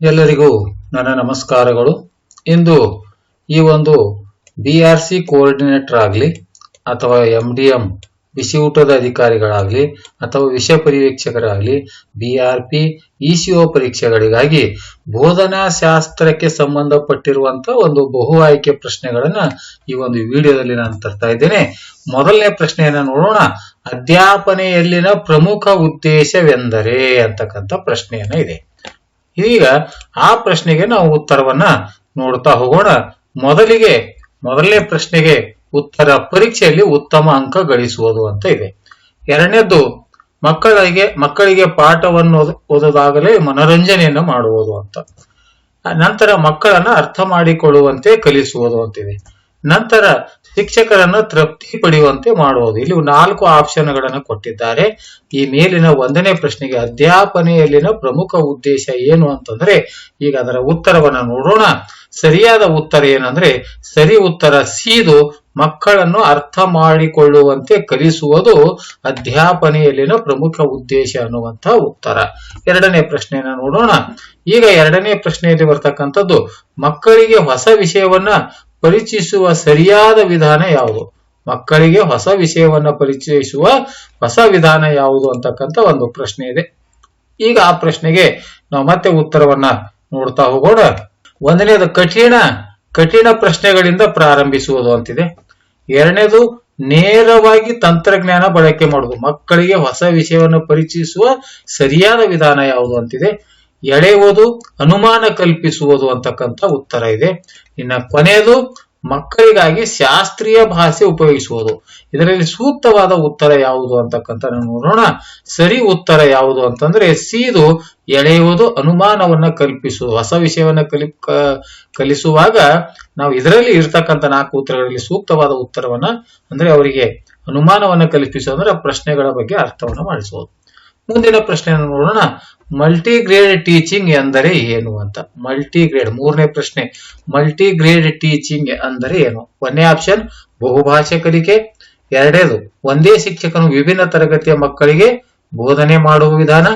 ಎಲ್ಲರಿಗೂ ನನ್ನ ನಮಸ್ಕಾರಗಳು. ಇಂದು ಈ ಒಂದು ಬಿ ಆರ್ ಸಿ ಕೋಆರ್ಡಿನೇಟರ್ ಆಗಲಿ ಅಥವಾ ಎಂ ಡಿ ಎಂ ಬಿಸಿ ಊಟದ ಅಧಿಕಾರಿಗಳಾಗಲಿ ಅಥವಾ ವಿಷಯ ಪರಿವೀಕ್ಷಕರಾಗಲಿ B R P E C O ಪರೀಕ್ಷೆಗಳಿಗಾಗಿ ಬೋಧನಾ ಶಾಸ್ತ್ರಕ್ಕೆ ಸಂಬಂಧಪಟ್ಟಿರುವಂತಹ ಒಂದು ಬಹು ಆಯ್ಕೆ ಪ್ರಶ್ನೆಗಳನ್ನ ಈ ಒಂದು ವಿಡಿಯೋದಲ್ಲಿ ನಾನು ತರ್ತಾ ಇದ್ದೇನೆ. ಮೊದಲನೇ ಪ್ರಶ್ನೆಯನ್ನ ನೋಡೋಣ. ಅಧ್ಯಾಪನೆಯಲ್ಲಿನ ಪ್ರಮುಖ ಉದ್ದೇಶವೆಂದರೆ ಅಂತಕ್ಕಂಥ ಪ್ರಶ್ನೆಯನ್ನ ಇದೆ. ಈಗ ಆ ಪ್ರಶ್ನೆಗೆ ನಾವು ಉತ್ತರವನ್ನ ನೋಡ್ತಾ ಹೋಗೋಣ. ಮೊದಲಿಗೆ, ಮೊದಲನೇ ಪ್ರಶ್ನೆಗೆ ಉತ್ತರ, ಪರೀಕ್ಷೆಯಲ್ಲಿ ಉತ್ತಮ ಅಂಕ ಗಳಿಸುವುದು ಅಂತ ಇದೆ. ಎರಡನೇದ್ದು, ಮಕ್ಕಳಿಗೆ ಮಕ್ಕಳಿಗೆ ಪಾಠವನ್ನು ಓದ- ಓದೋದಾಗಲೇ ಮನರಂಜನೆಯನ್ನು ಮಾಡುವುದು ಅಂತ. ನಂತರ ಮಕ್ಕಳನ್ನ ಅರ್ಥ ಮಾಡಿಕೊಳ್ಳುವಂತೆ ಕಲಿಸುವುದು ಅಂತಿದೆ ನಂತರ ಶಿಕ್ಷಕರನ್ನು ತೃಪ್ತಿ ಪಡೆಯುವಂತೆ ಮಾಡುವುದು. ಇಲ್ಲಿ ನಾಲ್ಕು ಆಪ್ಷನ್ಗಳನ್ನು ಕೊಟ್ಟಿದ್ದಾರೆ. ಈ ಮೇಲಿನ ಒಂದನೇ ಪ್ರಶ್ನೆಗೆ ಅಧ್ಯಾಪನೆಯಲ್ಲಿನ ಪ್ರಮುಖ ಉದ್ದೇಶ ಏನು ಅಂತಂದ್ರೆ, ಈಗ ಅದರ ಉತ್ತರವನ್ನು ನೋಡೋಣ. ಸರಿಯಾದ ಉತ್ತರ ಏನಂದ್ರೆ, ಸರಿ ಉತ್ತರ ಸೀದು ಮಕ್ಕಳನ್ನು ಅರ್ಥ ಮಾಡಿಕೊಳ್ಳುವಂತೆ ಕಲಿಸುವುದು ಅಧ್ಯಾಪನೆಯಲ್ಲಿನ ಪ್ರಮುಖ ಉದ್ದೇಶ ಅನ್ನುವಂತ ಉತ್ತರ. ಎರಡನೇ ಪ್ರಶ್ನೆಯನ್ನು ನೋಡೋಣ. ಈಗ ಎರಡನೇ ಪ್ರಶ್ನೆಯಲ್ಲಿ ಬರ್ತಕ್ಕಂಥದ್ದು, ಮಕ್ಕಳಿಗೆ ಹೊಸ ವಿಷಯವನ್ನ ಪರಿಚಯಿಸುವ ಸರಿಯಾದ ವಿಧಾನ ಯಾವುದು? ಮಕ್ಕಳಿಗೆ ಹೊಸ ವಿಷಯವನ್ನ ಪರಿಚಯಿಸುವ ಹೊಸ ವಿಧಾನ ಯಾವುದು ಅಂತಕ್ಕಂಥ ಒಂದು ಪ್ರಶ್ನೆ ಇದೆ. ಈಗ ಆ ಪ್ರಶ್ನೆಗೆ ನಾವು ಮತ್ತೆ ಉತ್ತರವನ್ನ ನೋಡ್ತಾ ಹೋಗೋಣ. ಒಂದನೇದು ಕಠಿಣ ಕಠಿಣ ಪ್ರಶ್ನೆಗಳಿಂದ ಪ್ರಾರಂಭಿಸುವುದು ಅಂತಿದೆ. ಎರಡನೇದು ನೇರವಾಗಿ ತಂತ್ರಜ್ಞಾನ ಬಳಕೆ ಮಾಡುವುದು. ಮಕ್ಕಳಿಗೆ ಹೊಸ ವಿಷಯವನ್ನು ಪರಿಚಯಿಸುವ ಸರಿಯಾದ ವಿಧಾನ ಯಾವುದು ಅಂತಿದೆ. ಎಳೆಯುವುದು, ಅನುಮಾನ ಕಲ್ಪಿಸುವುದು ಅಂತಕ್ಕಂಥ ಉತ್ತರ ಇದೆ. ಇನ್ನ ಕೊನೆಯದು, ಮಕ್ಕಳಿಗಾಗಿ ಶಾಸ್ತ್ರೀಯ ಭಾಷೆ ಉಪಯೋಗಿಸುವುದು. ಇದರಲ್ಲಿ ಸೂಕ್ತವಾದ ಉತ್ತರ ಯಾವುದು ಅಂತಕ್ಕಂಥ ನೋಡೋಣ. ಸರಿ ಉತ್ತರ ಯಾವುದು ಅಂತಂದ್ರೆ, ಸೀದು ಎಳೆಯುವುದು, ಅನುಮಾನವನ್ನ ಕಲ್ಪಿಸುವುದು ಹೊಸ ವಿಷಯವನ್ನ ಕಲಿ ಕಲಿಸುವಾಗ ನಾವು ಇದರಲ್ಲಿ ಇರ್ತಕ್ಕಂಥ ನಾಲ್ಕು ಉತ್ತರಗಳಲ್ಲಿ ಸೂಕ್ತವಾದ ಉತ್ತರವನ್ನ ಅಂದ್ರೆ ಅವರಿಗೆ ಅನುಮಾನವನ್ನ ಕಲ್ಪಿಸುವ ಅಂದ್ರೆ ಪ್ರಶ್ನೆಗಳ ಬಗ್ಗೆ ಅರ್ಥವನ್ನ ಮಾಡಿಸುವುದು ಮುಂದಿನ ಪ್ರಶ್ನೆಯನ್ನು ನೋಡೋಣ. ಮಲ್ಟಿ ಗ್ರೇಡ್ ಟೀಚಿಂಗ್ ಎಂದರೆ ಏನು ಅಂತ? ಮಲ್ಟಿ ಗ್ರೇಡ್ ಮೂರನೇ ಪ್ರಶ್ನೆ. ಮಲ್ಟಿ ಗ್ರೇಡ್ ಟೀಚಿಂಗ್ ಅಂದರೆ ಏನು? ಒಂದನೇ ಆಪ್ಷನ್, ಬಹುಭಾಷೆ ಕಲಿಕೆ. ಎರಡನೇದು, ಒಂದೇ ಶಿಕ್ಷಕನು ವಿಭಿನ್ನ ತರಗತಿಯ ಮಕ್ಕಳಿಗೆ ಬೋಧನೆ ಮಾಡುವ ವಿಧಾನ.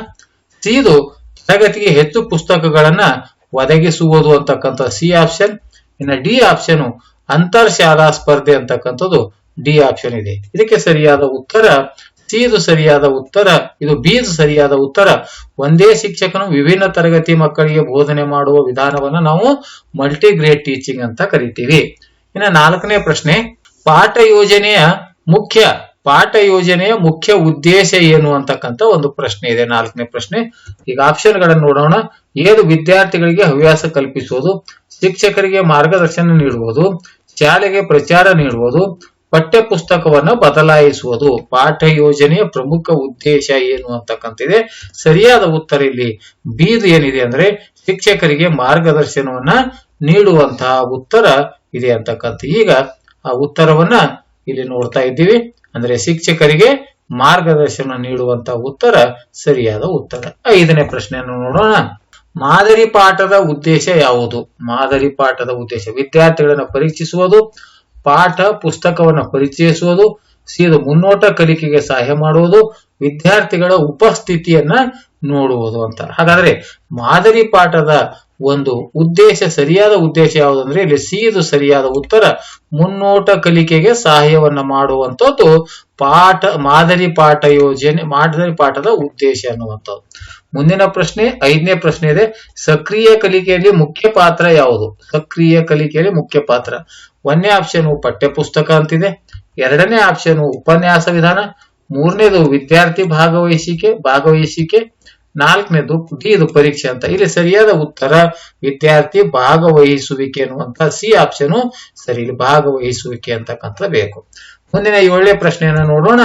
ಸಿದು, ತರಗತಿಗೆ ಹೆಚ್ಚು ಪುಸ್ತಕಗಳನ್ನ ಒದಗಿಸುವುದು ಅಂತಕ್ಕಂಥ ಸಿ ಆಪ್ಷನ್. ಇನ್ನು ಡಿ ಆಪ್ಷನ್ ಅಂತರ್ ಶಾಲಾ ಸ್ಪರ್ಧೆ ಅಂತಕ್ಕಂಥದ್ದು ಡಿ ಆಪ್ಷನ್ ಇದೆ. ಇದಕ್ಕೆ ಸರಿಯಾದ ಉತ್ತರ ಸಿದು ಸರಿಯಾದ ಉತ್ತರ, ಇದು ಬಿದು ಸರಿಯಾದ ಉತ್ತರ. ಒಂದೇ ಶಿಕ್ಷಕನು ವಿಭಿನ್ನ ತರಗತಿ ಮಕ್ಕಳಿಗೆ ಬೋಧನೆ ಮಾಡುವ ವಿಧಾನವನ್ನ ನಾವು ಮಲ್ಟಿಗ್ರೇಡ್ ಟೀಚಿಂಗ್ ಅಂತ ಕರಿತೀವಿ. ಇನ್ನು ನಾಲ್ಕನೇ ಪ್ರಶ್ನೆ, ಪಾಠ ಯೋಜನೆಯ ಮುಖ್ಯ, ಪಾಠ ಯೋಜನೆಯ ಮುಖ್ಯ ಉದ್ದೇಶ ಏನು ಅಂತಕ್ಕಂಥ ಒಂದು ಪ್ರಶ್ನೆ ಇದೆ. ನಾಲ್ಕನೇ ಪ್ರಶ್ನೆ, ಈಗ ಆಪ್ಷನ್ಗಳನ್ನು ನೋಡೋಣ. ಏನು ವಿದ್ಯಾರ್ಥಿಗಳಿಗೆ ಹವ್ಯಾಸ ಕಲ್ಪಿಸುವುದು? ಶಿಕ್ಷಕರಿಗೆ ಮಾರ್ಗದರ್ಶನ ನೀಡುವುದು? ಶಾಲೆಗೆ ಪ್ರಚಾರ ನೀಡುವುದು? ಪಠ್ಯ ಪುಸ್ತಕವನ್ನು ಬದಲಾಯಿಸುವುದು. ಪಾಠ ಯೋಜನೆಯ ಪ್ರಮುಖ ಉದ್ದೇಶ ಏನು ಅಂತಕ್ಕಂತಿದೆ ಸರಿಯಾದ ಉತ್ತರ ಇಲ್ಲಿ. ಬೀದು ಏನಿದೆ ಅಂದ್ರೆ ಶಿಕ್ಷಕರಿಗೆ ಮಾರ್ಗದರ್ಶನವನ್ನ ನೀಡುವಂತಹ ಉತ್ತರ ಇದೆ ಅಂತಕ್ಕಂಥ ಈಗ ಆ ಉತ್ತರವನ್ನ ಇಲ್ಲಿ ನೋಡ್ತಾ ಇದ್ದೀವಿ. ಅಂದ್ರೆ ಶಿಕ್ಷಕರಿಗೆ ಮಾರ್ಗದರ್ಶನ ನೀಡುವಂತಹ ಉತ್ತರ ಸರಿಯಾದ ಉತ್ತರ. ಐದನೇ ಪ್ರಶ್ನೆಯನ್ನು ನೋಡೋಣ. ಮಾದರಿ ಪಾಠದ ಉದ್ದೇಶ ಯಾವುದು? ಮಾದರಿ ಪಾಠದ ಉದ್ದೇಶ. ವಿದ್ಯಾರ್ಥಿಗಳನ್ನ ಪರೀಕ್ಷಿಸುವುದು ಪಾಠ ಪುಸ್ತಕವನ್ನು ಪರಿಚಯಿಸುವುದು, ಸೀದ ಮುನ್ನೋಟ ಕಲಿಕೆಗೆ ಸಹಾಯ ಮಾಡುವುದು, ವಿದ್ಯಾರ್ಥಿಗಳ ಉಪಸ್ಥಿತಿಯನ್ನ ನೋಡುವುದು ಅಂತ. ಹಾಗಾದ್ರೆ ಮಾದರಿ ಪಾಠದ ಒಂದು ಉದ್ದೇಶ, ಸರಿಯಾದ ಉದ್ದೇಶ ಯಾವುದಂದ್ರೆ ಇಲ್ಲಿ ಸೀದು ಸರಿಯಾದ ಉತ್ತರ, ಮುನ್ನೋಟ ಕಲಿಕೆಗೆ ಸಹಾಯವನ್ನ ಮಾಡುವಂತದ್ದು ಪಾಠ, ಮಾದರಿ ಪಾಠ ಯೋಜನೆ, ಮಾದರಿ ಪಾಠದ ಉದ್ದೇಶ ಅನ್ನುವಂಥದ್ದು ಮುಂದಿನ ಪ್ರಶ್ನೆ, ಐದನೇ ಪ್ರಶ್ನೆ ಇದೆ. ಸಕ್ರಿಯ ಕಲಿಕೆಯಲ್ಲಿ ಮುಖ್ಯ ಪಾತ್ರ ಯಾವುದು? ಸಕ್ರಿಯ ಕಲಿಕೆಯಲ್ಲಿ ಮುಖ್ಯ ಪಾತ್ರ. ಒಂದನೇ ಆಪ್ಷನ್ ಪಠ್ಯಪುಸ್ತಕ ಅಂತಿದೆ. ಎರಡನೇ ಆಪ್ಷನ್ ಉಪನ್ಯಾಸ ವಿಧಾನ. ಮೂರನೇದು ವಿದ್ಯಾರ್ಥಿ ಭಾಗವಹಿಸಿಕೆ ಭಾಗವಹಿಸಿಕೆ. ನಾಲ್ಕನೇದು ಇದು ಪರೀಕ್ಷೆ ಅಂತ. ಇಲ್ಲಿ ಸರಿಯಾದ ಉತ್ತರ, ವಿದ್ಯಾರ್ಥಿ ಭಾಗವಹಿಸುವಿಕೆ ಅನ್ನುವಂತ ಸಿ ಆಪ್ಷನ್ ಸರಿ ಇಲ್ಲಿ ಭಾಗವಹಿಸುವಿಕೆ ಅಂತಕ್ಕಂಥ ಬೇಕು. ಮುಂದಿನ ಏಳನೇ ಪ್ರಶ್ನೆಯನ್ನು ನೋಡೋಣ.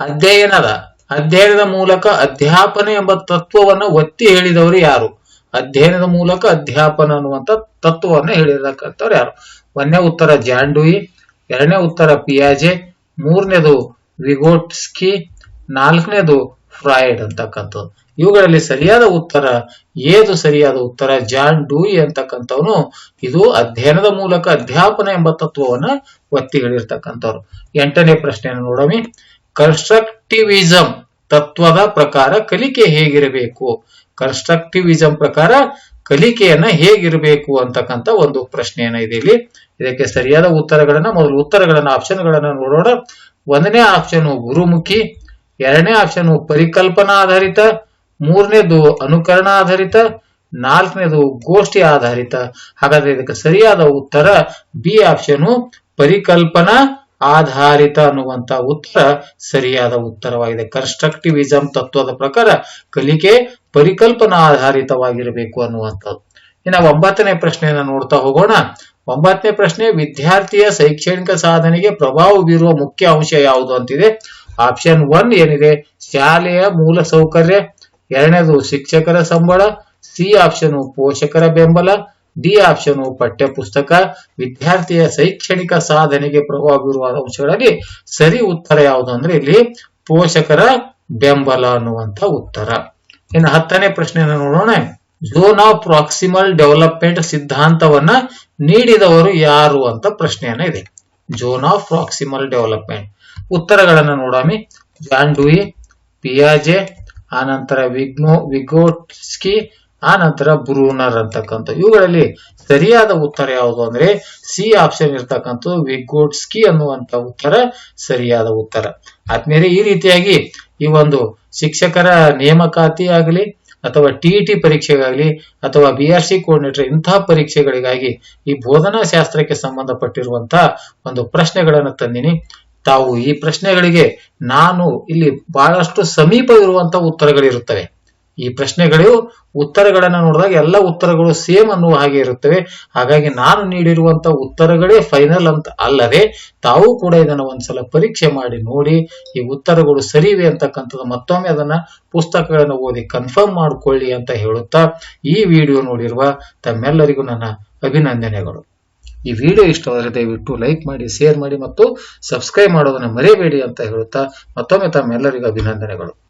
ಅಧ್ಯಯನದ ಅಧ್ಯಯನದ ಮೂಲಕ ಅಧ್ಯಾಪನೆ ಎಂಬ ತತ್ವವನ್ನ ಒತ್ತಿ ಹೇಳಿದವರು ಯಾರು? ಅಧ್ಯಯನದ ಮೂಲಕ ಅಧ್ಯಾಪನ ಅನ್ನುವಂತ ತತ್ವವನ್ನ ಹೇಳಿರತಕ್ಕಂಥವ್ರು ಯಾರು? ಒಂದನೇ ಉತ್ತರ ಜಾಂಡೂಯಿ, ಎರಡನೇ ಉತ್ತರ ಪಿಯಾಜೆ, ಮೂರನೇದು ವಿಗೋಟ್ಸ್ಕಿ, ನಾಲ್ಕನೇದು ಫ್ರಾಯ್ಡ್ ಅಂತಕ್ಕಂಥದ್ದು ಇವುಗಳಲ್ಲಿ ಸರಿಯಾದ ಉತ್ತರ, ಏದು ಸರಿಯಾದ ಉತ್ತರ ಜಾನ್ ಡೂಯಿ ಅಂತಕ್ಕಂಥವನು ಇದು ಅಧ್ಯಯನದ ಮೂಲಕ ಅಧ್ಯಾಪನ ಎಂಬ ತತ್ವವನ್ನ ಒತ್ತಿ ಹೇಳಿರ್ತಕ್ಕಂಥವ್ರು. ಎಂಟನೇ ಪ್ರಶ್ನೆಯನ್ನು ನೋಡಮಿ. ಕನ್ಸ್ಟ್ರಕ್ಟಿವಿಸಂ ತತ್ವದ ಪ್ರಕಾರ ಕಲಿಕೆ ಹೇಗಿರಬೇಕು? ಕನ್ಸ್ಟ್ರಕ್ಟಿವಿಸಂ ಪ್ರಕಾರ ಕಲಿಕೆಯನ್ನ ಹೇಗಿರಬೇಕು ಅಂತಕ್ಕಂಥ ಒಂದು ಪ್ರಶ್ನೆಯನ್ನ ಏನಿದೆ ಇಲ್ಲಿ. ಇದಕ್ಕೆ ಸರಿಯಾದ ಉತ್ತರಗಳನ್ನ, ಮೊದಲು ಉತ್ತರಗಳನ್ನ ಆಪ್ಷನ್ಗಳನ್ನ ನೋಡೋಣ. ಒಂದನೇ ಆಪ್ಷನ್ ಗುರುಮುಖಿ, ಎರಡನೇ ಆಪ್ಷನ್ ಪರಿಕಲ್ಪನಾ ಆಧಾರಿತ, ಮೂರನೇದು ಅನುಕರಣ ಆಧಾರಿತ, ನಾಲ್ಕನೇದು ಗೋಷ್ಠಿ ಆಧಾರಿತ. ಹಾಗಾದ್ರೆ ಇದಕ್ಕೆ ಸರಿಯಾದ ಉತ್ತರ, ಬಿ ಆಪ್ಷನ್ ಪರಿಕಲ್ಪನಾ ಆಧಾರಿತ ಅನ್ನುವಂತ ಉತ್ತರ ಸರಿಯಾದ ಉತ್ತರವಾಗಿದೆ. ಕನ್ಸ್ಟ್ರಕ್ಟಿವಿಸಂ ತತ್ವದ ಪ್ರಕಾರ ಕಲಿಕೆ ಪರಿಕಲ್ಪನಾ ಆಧಾರಿತವಾಗಿರಬೇಕು ಅನ್ನುವಂಥದ್ದು. ಇನ್ನು ಒಂಬತ್ತನೇ ಪ್ರಶ್ನೆಯನ್ನು ನೋಡ್ತಾ ಹೋಗೋಣ. ಒಂಬತ್ತನೇ ಪ್ರಶ್ನೆ, ವಿದ್ಯಾರ್ಥಿಯ ಶೈಕ್ಷಣಿಕ ಸಾಧನೆಗೆ ಪ್ರಭಾವ ಬೀರುವ ಮುಖ್ಯ ಅಂಶ ಯಾವುದು ಅಂತಿದೆ? ಆಪ್ಷನ್ ಒನ್ ಏನಿದೆ? ಶಾಲೆಯ ಮೂಲ ಸೌಕರ್ಯ, ಎರಡನೇದು ಶಿಕ್ಷಕರ ಸಂಬಳ, ಸಿ ಆಪ್ಷನ್ ಪೋಷಕರ ಬೆಂಬಲ ಡಿ ಆಪ್ಷನ್ ಪಠ್ಯ ಪುಸ್ತಕ ವಿದ್ಯಾರ್ಥಿಯ ಶೈಕ್ಷಣಿಕ ಸಾಧನೆಗೆ ಪ್ರಭಾವ ಬೀರುವ ಅಂಶಗಳಲ್ಲಿ ಸರಿ ಉತ್ತರ ಯಾವುದು ಅಂದ್ರೆ ಇಲ್ಲಿ ಪೋಷಕರ ಬೆಂಬಲ ಅನ್ನುವಂತ ಉತ್ತರ. ಇನ್ನು ಹತ್ತನೇ ಪ್ರಶ್ನೆಯನ್ನು ನೋಡೋಣ. ಝೋನ್ ಆಫ್ ಪ್ರಾಕ್ಸಿಮಲ್ ಡೆವಲಪ್ಮೆಂಟ್ ಸಿದ್ಧಾಂತವನ್ನ ನೀಡಿದವರು ಯಾರು ಅಂತ ಪ್ರಶ್ನೆಯನ್ನ ಇದೆ. ಝೋನ್ ಆಫ್ ಪ್ರಾಕ್ಸಿಮಲ್ ಡೆವಲಪ್ಮೆಂಟ್ ಉತ್ತರಗಳನ್ನ ನೋಡಾಮಿ. ಜಾನ್ ಪಿಯಾಜೆ ಆನಂತರ ವಿಗ್ನೋ ವಿಗೋಟ್ಸ್ಕಿ ಆನಂತರ ಬ್ರೂನರ್ ಅಂತಕ್ಕಂಥ ಇವುಗಳಲ್ಲಿ ಸರಿಯಾದ ಉತ್ತರ ಯಾವುದು ಅಂದ್ರೆ ಸಿ ಆಪ್ಷನ್ ಇರ್ತಕ್ಕಂಥ ವಿಗೋಟ್ಸ್ಕಿ ಅನ್ನುವಂತ ಉತ್ತರ ಸರಿಯಾದ ಉತ್ತರ. ಆದ್ಮೇಲೆ ಈ ರೀತಿಯಾಗಿ ಈ ಒಂದು ಶಿಕ್ಷಕರ ನೇಮಕಾತಿ ಆಗಲಿ, ಅಥವಾ ಟಿಇಟಿ ಪರೀಕ್ಷೆಗಾಗಲಿ, ಅಥವಾ ಬಿ ಆರ್ ಸಿ ಕೋರ್ಡಿನೇಟರ್ ಇಂತಹ ಪರೀಕ್ಷೆಗಳಿಗಾಗಿ ಈ ಬೋಧನಾ ಶಾಸ್ತ್ರಕ್ಕೆ ಸಂಬಂಧಪಟ್ಟಿರುವಂತಹ ಒಂದು ಪ್ರಶ್ನೆಗಳನ್ನು ತಂದಿನಿ. ತಾವು ಈ ಪ್ರಶ್ನೆಗಳಿಗೆ ನಾನು ಇಲ್ಲಿ ಬಹಳಷ್ಟು ಸಮೀಪ ಇರುವಂತಹ ಉತ್ತರಗಳಿರುತ್ತವೆ. ಈ ಪ್ರಶ್ನೆಗಳು ಉತ್ತರಗಳನ್ನು ನೋಡಿದಾಗ ಎಲ್ಲ ಉತ್ತರಗಳು ಸೇಮ್ ಅನ್ನುವ ಹಾಗೆ ಇರುತ್ತವೆ. ಹಾಗಾಗಿ ನಾನು ನೀಡಿರುವಂತ ಉತ್ತರಗಳೇ ಫೈನಲ್ ಅಂತ ಅಲ್ಲದೆ ತಾವು ಕೂಡ ಇದನ್ನು ಒಂದ್ಸಲ ಪರೀಕ್ಷೆ ಮಾಡಿ ನೋಡಿ ಈ ಉತ್ತರಗಳು ಸರಿವೆ ಅಂತಕ್ಕಂಥದ್ದು ಮತ್ತೊಮ್ಮೆ ಅದನ್ನ ಪುಸ್ತಕಗಳನ್ನು ಓದಿ ಕನ್ಫರ್ಮ್ ಮಾಡಿಕೊಳ್ಳಿ ಅಂತ ಹೇಳುತ್ತಾ ಈ ವಿಡಿಯೋ ನೋಡಿರುವ ತಮ್ಮೆಲ್ಲರಿಗೂ ನನ್ನ ಅಭಿನಂದನೆಗಳು. ಈ ವಿಡಿಯೋ ಇಷ್ಟವಾದರೆ ದಯವಿಟ್ಟು ಲೈಕ್ ಮಾಡಿ ಶೇರ್ ಮಾಡಿ ಮತ್ತು ಸಬ್ಸ್ಕ್ರೈಬ್ ಮಾಡೋದನ್ನ ಮರೆಯಬೇಡಿ ಅಂತ ಹೇಳುತ್ತಾ ಮತ್ತೊಮ್ಮೆ ತಮ್ಮೆಲ್ಲರಿಗೂ ಅಭಿನಂದನೆಗಳು.